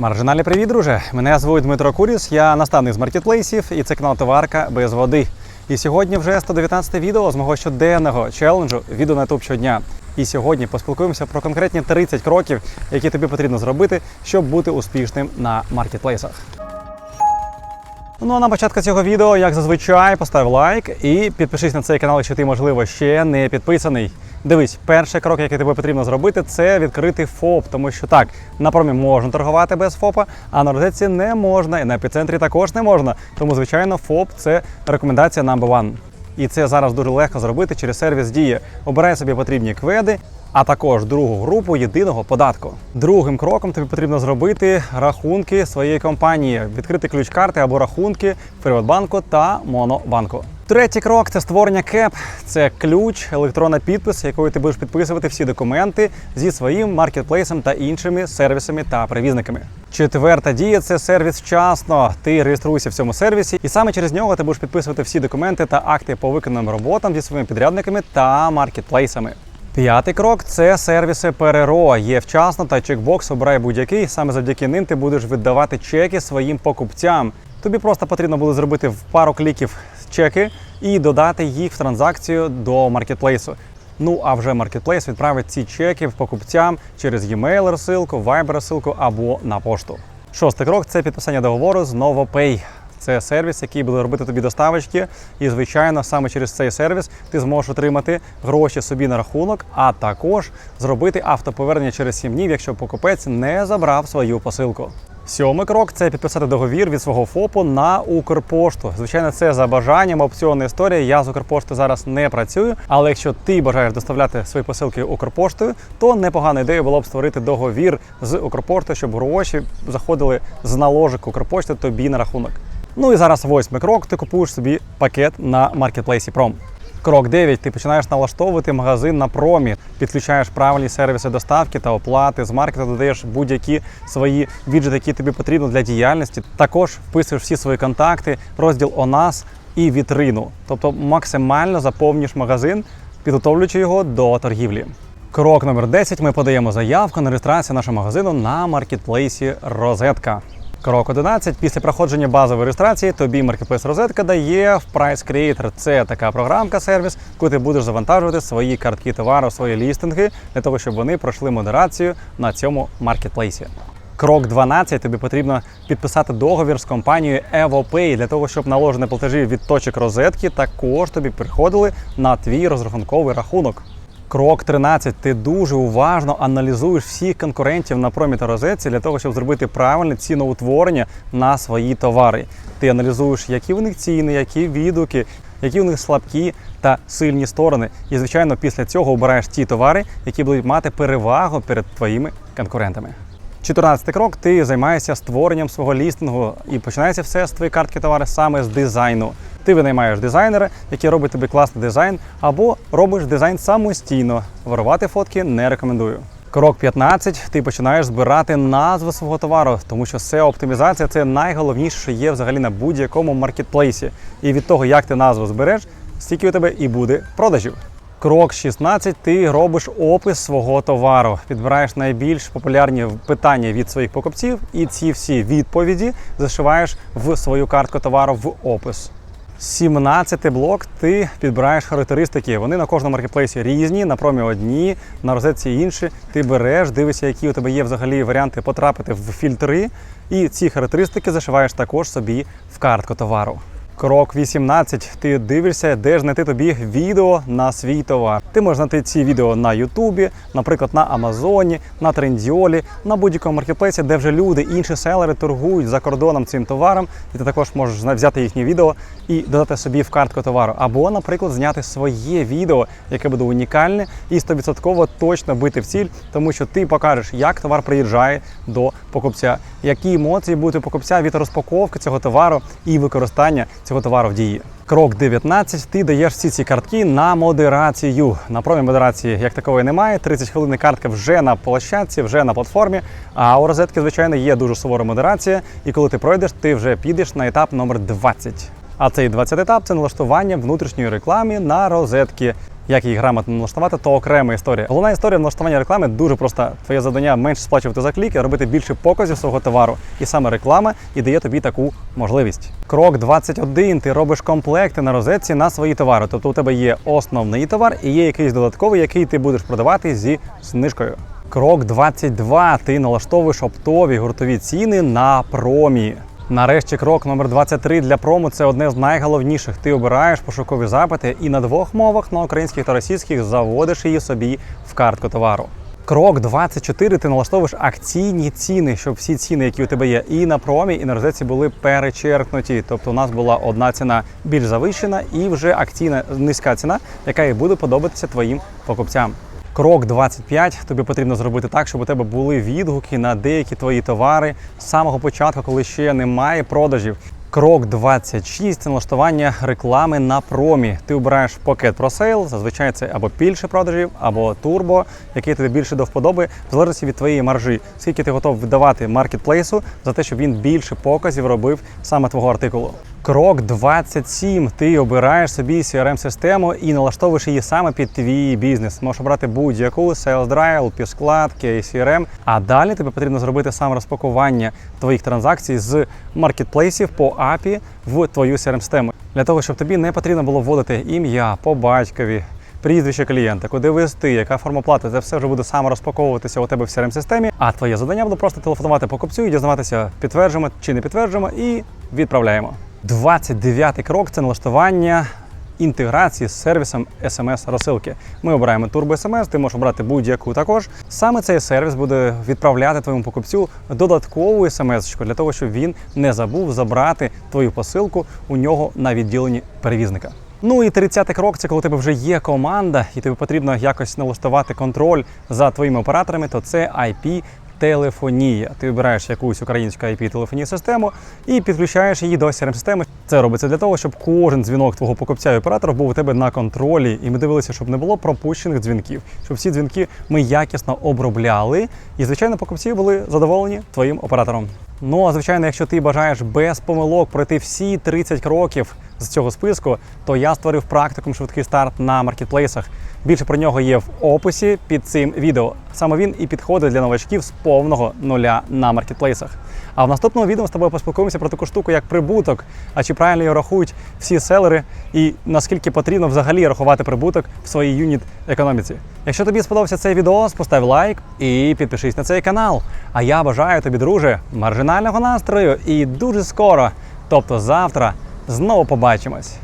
Маржинальний привіт, друже! Мене звуть Дмитро Куріс, я наставник з маркетплейсів і це канал Товарка без води. І сьогодні вже 119 відео з мого щоденного челенджу відео на YouTube щодня. І сьогодні поспілкуємося про конкретні 30 кроків, які тобі потрібно зробити, щоб бути успішним на маркетплейсах. Ну а на початку цього відео, як зазвичай, постав лайк і підпишись на цей канал, якщо ти, можливо, ще не підписаний. Дивись, перший крок, який тобі потрібно зробити, це відкрити ФОП, тому що так, на промі можна торгувати без ФОПа, а на розетці не можна, і на епіцентрі також не можна. Тому, звичайно, ФОП це рекомендація number one. І це зараз дуже легко зробити через сервіс Дія. Обирай собі потрібні кведи, а також другу групу єдиного податку. Другим кроком тобі потрібно зробити рахунки своєї компанії, відкрити ключ карти або рахунки Приватбанку та Монобанку. Третій крок це створення КЕП. Це ключ, електронна підпис, якою ти будеш підписувати всі документи зі своїм маркетплейсом та іншими сервісами та перевізниками. Четверта дія це сервіс вчасно. Ти реєструєшся в цьому сервісі, і саме через нього ти будеш підписувати всі документи та акти по виконаним роботам зі своїми підрядниками та маркетплейсами. П'ятий крок це сервіси ПРРО. Є вчасно та чекбокс обирай будь-який. Саме завдяки ним ти будеш віддавати чеки своїм покупцям. Тобі просто потрібно буде зробити в пару кліків чеки і додати їх в транзакцію до маркетплейсу. Ну а вже маркетплейс відправить ці чеки в покупцям через e-mail розсилку, Viber розсилку або на пошту. Шостий крок це підписання договору з NovoPay. Це сервіс, який буде робити тобі доставочки, і звичайно, саме через цей сервіс ти зможеш отримати гроші собі на рахунок, а також зробити автоповернення через 7 днів, якщо покупець не забрав свою посилку. Сьомий крок це підписати договір від свого ФОПу на Укрпошту. Звичайно, це за бажанням опціонна історія. Я з Укрпошти зараз не працюю. Але якщо ти бажаєш доставляти свої посилки Укрпоштою, то непогана ідея було б створити договір з Укрпоштою, щоб гроші заходили з наложок Укрпошти тобі на рахунок. Ну і зараз восьмий крок. Ти купуєш собі пакет на маркетплейсі Пром. Крок 9. Ти починаєш налаштовувати магазин на промі, підключаєш правильні сервіси доставки та оплати. З маркету додаєш будь-які свої віджити, які тобі потрібно для діяльності. Також вписуєш всі свої контакти, розділ ОНАС і вітрину. Тобто максимально заповнюєш магазин, підготовлюючи його до торгівлі. Крок номер 10. Ми подаємо заявку на реєстрацію нашого магазину на маркетплейсі Розетка. Крок 11. Після проходження базової реєстрації тобі Marketplace Розетка дає в Price Creator. Це така програмка, сервіс, коли ти будеш завантажувати свої картки товару, свої лістинги для того, щоб вони пройшли модерацію на цьому маркетплейсі. Крок 12. Тобі потрібно підписати договір з компанією EvoPay для того, щоб наложені платежі від точок розетки також тобі приходили на твій розрахунковий рахунок. Крок 13. Ти дуже уважно аналізуєш всіх конкурентів на промі та розетці для того, щоб зробити правильне ціноутворення на свої товари. Ти аналізуєш, які в них ціни, які відгуки, які в них слабкі та сильні сторони. І, звичайно, після цього обираєш ті товари, які будуть мати перевагу перед твоїми конкурентами. 14 крок ти займаєшся створенням свого лістингу і починається все з твоєї картки товари саме з дизайну. Ти винаймаєш дизайнера, який робить тобі класний дизайн, або робиш дизайн самостійно. Ворувати фотки не рекомендую. Крок 15. Ти починаєш збирати назву свого товару, тому що SEO оптимізація це найголовніше, що є взагалі на будь-якому маркетплейсі. І від того, як ти назву збереш, стільки у тебе і буде продажів. Крок 16. Ти робиш опис свого товару, підбираєш найбільш популярні питання від своїх покупців, і ці всі відповіді зашиваєш в свою картку товару в опис. 17 блок ти підбираєш характеристики. Вони на кожному маркетплейсі різні, на промі одні, на розетці інші. Ти береш, дивишся, які у тебе є взагалі варіанти потрапити в фільтри, і ці характеристики зашиваєш також собі в картку товару. Крок 18. Ти дивишся, де ж знайти тобі відео на свій товар. Ти можеш знайти ці відео на Ютубі, наприклад, на Амазоні, на Трендіолі, на будь-якому маркетплейсі, де вже люди, інші селери торгують за кордоном цим товаром, і ти також можеш взяти їхнє відео і додати собі в картку товару. Або, наприклад, зняти своє відео, яке буде унікальне і 100% точно бити в ціль, тому що ти покажеш, як товар приїжджає до покупця, які емоції будуть у покупця від розпаковки цього товару і використання цього товару в дії. Крок 19. Ти даєш всі ці картки на модерацію. На промі модерації як такової немає. 30 хвилин картка вже на площадці, вже на платформі. А у розетки, звичайно, є дуже сувора модерація. І коли ти пройдеш, ти вже підеш на етап номер 20. А цей 20 етап це налаштування внутрішньої реклами на розетки. Як її грамотно налаштувати, то окрема історія. Головна історія налаштування реклами дуже проста. Твоє завдання менше сплачувати за кліки, робити більше показів свого товару. І саме реклама і дає тобі таку можливість. Крок 21. Ти робиш комплекти на розетці на свої товари. Тобто у тебе є основний товар і є якийсь додатковий, який ти будеш продавати зі знижкою. Крок 22. Ти налаштовуєш оптові гуртові ціни на промі. Нарешті крок номер 23 для промо це одне з найголовніших. Ти обираєш пошукові запити і на двох мовах на українських та російських заводиш її собі в картку товару. Крок 24. Ти налаштовуєш акційні ціни, щоб всі ціни, які у тебе є, і на промі, і на розетці були перечеркнуті. Тобто у нас була одна ціна більш завищена і вже акційна низька ціна, яка і буде подобатися твоїм покупцям. Крок 25. Тобі потрібно зробити так, щоб у тебе були відгуки на деякі твої товари з самого початку, коли ще немає продажів. Крок 26 це налаштування реклами на промі. Ти обираєш пакет про сейл, зазвичай це або більше продажів, або турбо, який тобі більше до вподоби, в залежності від твоєї маржі. Скільки ти готов віддавати маркетплейсу за те, щоб він більше показів робив саме твого артикулу. Крок 27. Ти обираєш собі CRM-систему і налаштовуєш її саме під твій бізнес. Можеш обрати будь-яку Sales Drive, півскладки, CRM. А далі тобі потрібно зробити саме розпакування твоїх транзакцій з маркетплейсів по API в твою CRM-систему. Для того, щоб тобі не потрібно було вводити ім'я по батькові, прізвище клієнта, куди вести, яка форма плати, це все вже буде саме розпаковуватися у тебе в crm системі А твоє завдання буде просто телефонувати покупцю і дізнаватися, підтверджуємо чи не підтверджуємо, і відправляємо. 29 крок це налаштування інтеграції з сервісом SMS розсилки. Ми обираємо Turbo SMS, ти можеш обрати будь-яку також. Саме цей сервіс буде відправляти твоєму покупцю додаткову смс для того, щоб він не забув забрати твою посилку у нього на відділенні перевізника. Ну і 30-й крок це коли у тебе вже є команда, і тобі потрібно якось налаштувати контроль за твоїми операторами, то це IP телефонія. Ти вибираєш якусь українську IP телефонію систему і підключаєш її до crm системи Це робиться для того, щоб кожен дзвінок твого покупця і оператора був у тебе на контролі, і ми дивилися, щоб не було пропущених дзвінків, щоб всі дзвінки ми якісно обробляли. І, звичайно, покупці були задоволені твоїм оператором. Ну а звичайно, якщо ти бажаєш без помилок пройти всі 30 кроків з цього списку, то я створив практикум швидкий старт на маркетплейсах. Більше про нього є в описі під цим відео. Саме він і підходить для новачків з повного нуля на маркетплейсах. А в наступному відео з тобою поспілкуємося про таку штуку, як прибуток. А чи правильно його рахують всі селери, і наскільки потрібно взагалі рахувати прибуток в своїй юніт економіці. Якщо тобі сподобався цей відео, постав лайк і підпишись на цей канал. А я бажаю тобі, друже, маржинального настрою і дуже скоро, тобто завтра, знову побачимось.